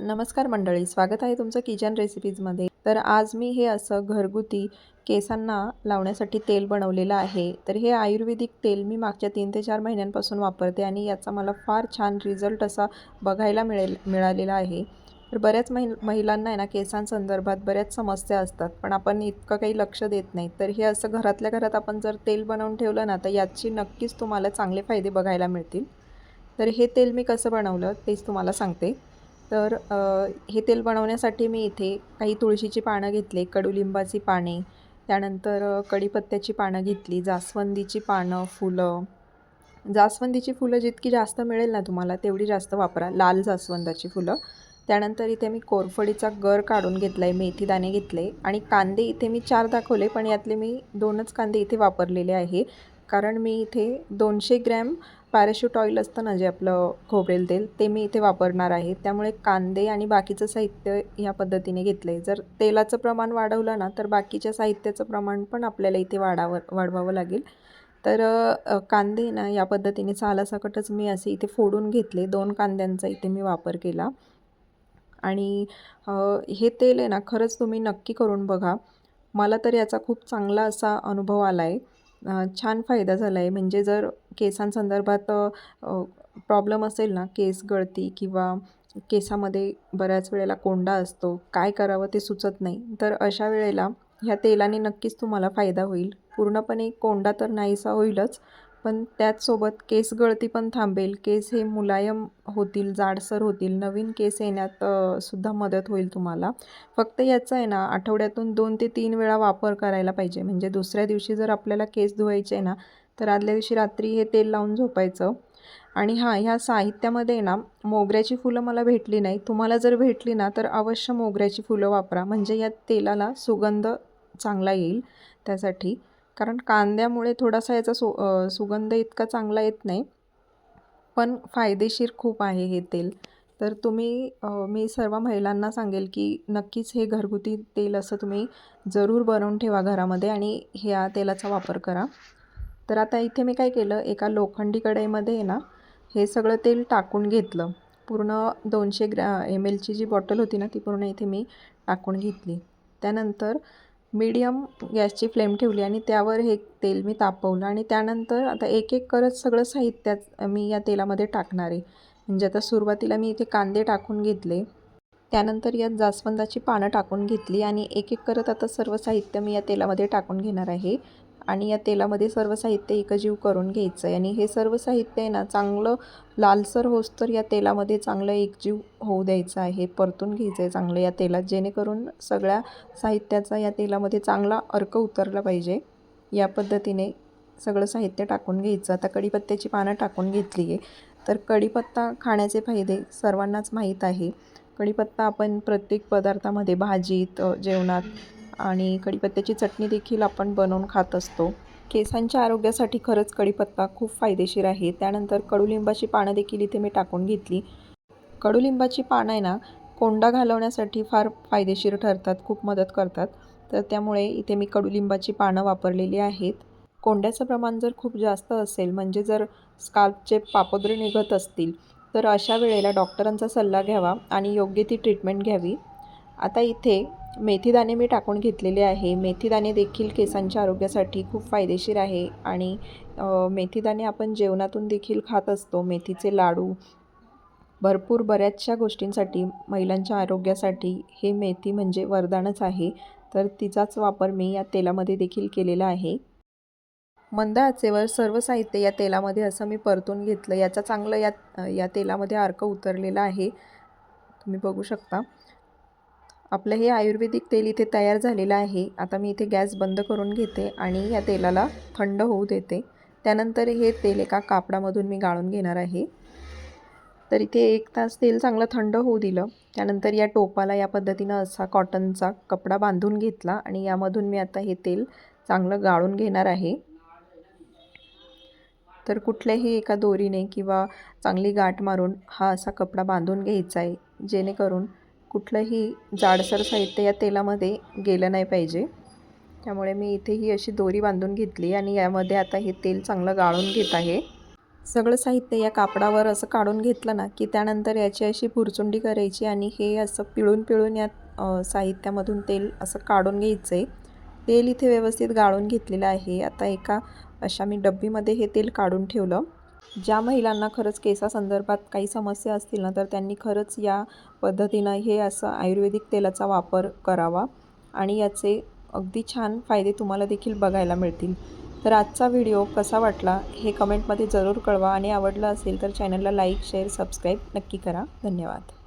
नमस्कार मंडळी स्वागत आहे तुमचं किचन रेसिपीजमध्ये. तर आज मी हे असं घरगुती केसांना लावण्यासाठी तेल बनवलेलं आहे. तर हे आयुर्वेदिक तेल मी मागच्या तीन ते चार महिन्यांपासून वापरते आणि याचा मला फार छान रिझल्ट असा बघायला मिळेल मिळालेला आहे. तर बऱ्याच महि महिलांना आहे ना केसांसंदर्भात बऱ्याच समस्या असतात पण आपण इतकं काही लक्ष देत नाही. तर हे असं घरातल्या घरात आपण जर तेल बनवून ठेवलं ना तर याची नक्कीच तुम्हाला चांगले फायदे बघायला मिळतील. तर हे तेल मी कसं बनवलं तेच तुम्हाला सांगते. तर हे तेल बनवण्यासाठी मी इथे काही तुळशीची पानं घेतले कडुलिंबाची पाने त्यानंतर कढीपत्त्याची पानं घेतली जास्वंदीची पानं फुलं. जास्वंदीची फुलं जितकी जास्त मिळेल ना तुम्हाला तेवढी जास्त वापरा. लाल जास्वंदाची फुलं. त्यानंतर इथे मी कोरफडीचा गर काढून घेतला आहे मेथी दाणे घेतले आणि कांदे इथे मी चार दाखवले पण यातले मी दोनच कांदे इथे वापरलेले आहे. कारण मी इथे दोनशे ग्रॅम पॅराशूट ऑइल असतं ना जे आपलं खोबरेल तेल ते मी इथे वापरणार आहे. त्यामुळे कांदे आणि बाकीचं साहित्य ह्या पद्धतीने घेतलं आहे जर तेलाचं प्रमाण वाढवलं ना तर बाकीच्या साहित्याचं प्रमाण पण आपल्याला इथे वाढावं वाढवावं लागेल. तर कांदे ना या पद्धतीने सालासकटच मी असे इथे फोडून घेतले. दोन कांद्यांचा इथे मी वापर केला. आणि हे तेल आहे ना खरंच तुम्ही नक्की करून बघा. मला तर याचा खूप चांगला असा अनुभव आला आहे छान फायदा झाला आहे म्हणजे जर केसांसंदर्भात प्रॉब्लेम असेल ना केस गळती किंवा केसामध्ये बऱ्याच वेळेला कोंडा असतो काय करावं ते सुचत नाही. तर अशा वेळेला ह्या तेलाने नक्कीच तुम्हाला फायदा होईल. पूर्णपणे कोंडा तर नाहीसा होईलच पण त्याचसोबत केस गळती पण थांबेल. केस हे मुलायम होतील जाडसर होतील. नवीन केस येण्यात सुद्धा मदत होईल तुम्हाला. फक्त याचा आहे ना आठवड्यातून दोन ते तीन वेळा वापर करायला पाहिजे. म्हणजे दुसऱ्या दिवशी जर आपल्याला केस धुवायचे आहे ना तर आदल्या दिवशी रात्री हे तेल लावून झोपायचं. आणि हां ह्या साहित्यामध्ये ना मोगऱ्याची फुलं मला भेटली नाही. तुम्हाला जर भेटली ना तर अवश्य मोगऱ्याची फुलं वापरा. म्हणजे या तेलाला सुगंध चांगला येईल त्यासाठी. कारण कांद्यामुळे थोडासा याचा सु सुगंध इतका चांगला येत नाही. पण फायदेशीर खूप आहे हे तेल. तर तुम्ही मी सर्व महिलांना सांगेल की नक्कीच हे घरगुती तेल असं तुम्ही जरूर बनवून ठेवा घरामध्ये आणि ह्या तेलाचा वापर करा. तर आता इथे मी काय केलं एका लोखंडी कढईमध्ये आहे ना हे सगळं तेल टाकून घेतलं. पूर्ण दोनशे ग्रॅ एम एलची जी बॉटल होती ना ती पूर्ण इथे मी टाकून घेतली. त्यानंतर मीडियम गॅसची फ्लेम ठेवली आणि त्यावर हे तेल मी तापवलं आणि त्यानंतर आता एक एक करत सगळं साहित्यात मी या तेलामध्ये टाकणार आहे. म्हणजे आता सुरुवातीला मी इथे कांदे टाकून घेतले. त्यानंतर यात जास्वंदाची पानं टाकून घेतली आणि एक एक करत आता सर्व साहित्य मी या तेलामध्ये टाकून घेणार आहे. आणि या तेलामध्ये सर्व साहित्य एकजीव करून घ्यायचं आहे आणि हे सर्व साहित्य आहे ना चांगलं लालसर होस्तर या तेलामध्ये चांगलं एकजीव होऊ द्यायचं आहे परतून घ्यायचं आहे चांगलं या तेलात जेणेकरून सगळ्या साहित्याचा या तेलामध्ये चांगला अर्क उतरला पाहिजे. या पद्धतीने सगळं साहित्य टाकून घ्यायचं. आता कढीपत्त्याची पानं टाकून घेतली आहे. तर कढीपत्ता खाण्याचे फायदे सर्वांनाच माहीत आहे. कढीपत्ता आपण प्रत्येक पदार्थामध्ये भाजीत जेवणात आणि कढीपत्त्याची चटणी देखील आपण बनवून खात असतो. केसांच्या आरोग्यासाठी खरंच कढीपत्ता खूप फायदेशीर आहे. त्यानंतर कडुलिंबाची पानं देखील इथे मी टाकून घेतली. कडुलिंबाची पानं आहे ना कोंडा घालवण्यासाठी फार फायदेशीर ठरतात खूप मदत करतात. तर त्यामुळे इथे मी कडुलिंबाची पानं वापरलेली आहेत. कोंड्याचं प्रमाण जर खूप जास्त असेल म्हणजे जर स्काल्पचे पापोद्रे निघत असतील तर अशा वेळेला डॉक्टरांचा सल्ला घ्यावा आणि योग्य ती ट्रीटमेंट घ्यावी. आता इथे मेथीदाणे मी टाकून घेतलेले आहे. मेथीदाणे देखील केसांच्या आरोग्यासाठी खूप फायदेशीर आहे आणि मेथीदाणे आपण जेवणातून देखील खात असतो. मेथीचे लाडू भरपूर बऱ्याचशा गोष्टींसाठी महिलांच्या आरोग्यासाठी हे मेथी म्हणजे वरदानच आहे. तर तिचाच वापर मी या तेलामध्ये देखील केलेला आहे. मंद आचेवर सर्व साहित्य या तेलामध्ये असं मी परतून घेतलं. याचा चांगलं या या तेलामध्ये अर्क उतरलेला आहे. तुम्ही बघू शकता. आपलं हे आयुर्वेदिक तेल इथे तयार झालेलं आहे. आता मी इथे गॅस बंद करून घेते आणि या तेलाला थंड होऊ देते. त्यानंतर हे तेल एका कापडामधून मी गाळून घेणार आहे. तर इथे एक तास तेल चांगलं थंड होऊ दिलं. त्यानंतर या टोपाला या पद्धतीनं असा कॉटनचा कपडा बांधून घेतला आणि यामधून मी आता हे तेल चांगलं गाळून घेणार आहे. तर कुठल्याही एका दोरीने किंवा चांगली गाठ मारून हा असा कपडा बांधून घ्यायचा आहे. जेणेकरून कुठलंही जाडसर साहित्य या तेलामध्ये गेलं नाही पाहिजे. त्यामुळे मी इथे ही अशी दोरी बांधून घेतली आणि यामध्ये आता हे तेल चांगलं गाळून घेत आहे. सगळं साहित्य या कापडावर असं काढून घेतलं ना की त्यानंतर याची अशी भुरचुंडी करायची आणि हे असं पिळून पिळून या साहित्यामधून तेल असं काढून घ्यायचं आहे तेल इथे व्यवस्थित गाळून घेतलेलं आहे. आता एका अशा मी डब्बीमध्ये हे तेल काढून ठेवलं. ज्या महिलांना खरंच केसासंदर्भात काही समस्या असतील ना तर त्यांनी खरंच या पद्धतीनं हे असं आयुर्वेदिक तेलाचा वापर करावा. आणि याचे अगदी छान फायदे तुम्हाला देखील बघायला मिळतील. तर आजचा व्हिडिओ कसा वाटला हे कमेंटमध्ये जरूर कळवा. आणि आवडलं असेल तर चॅनलला लाईक शेअर सबस्क्राईब नक्की करा. धन्यवाद.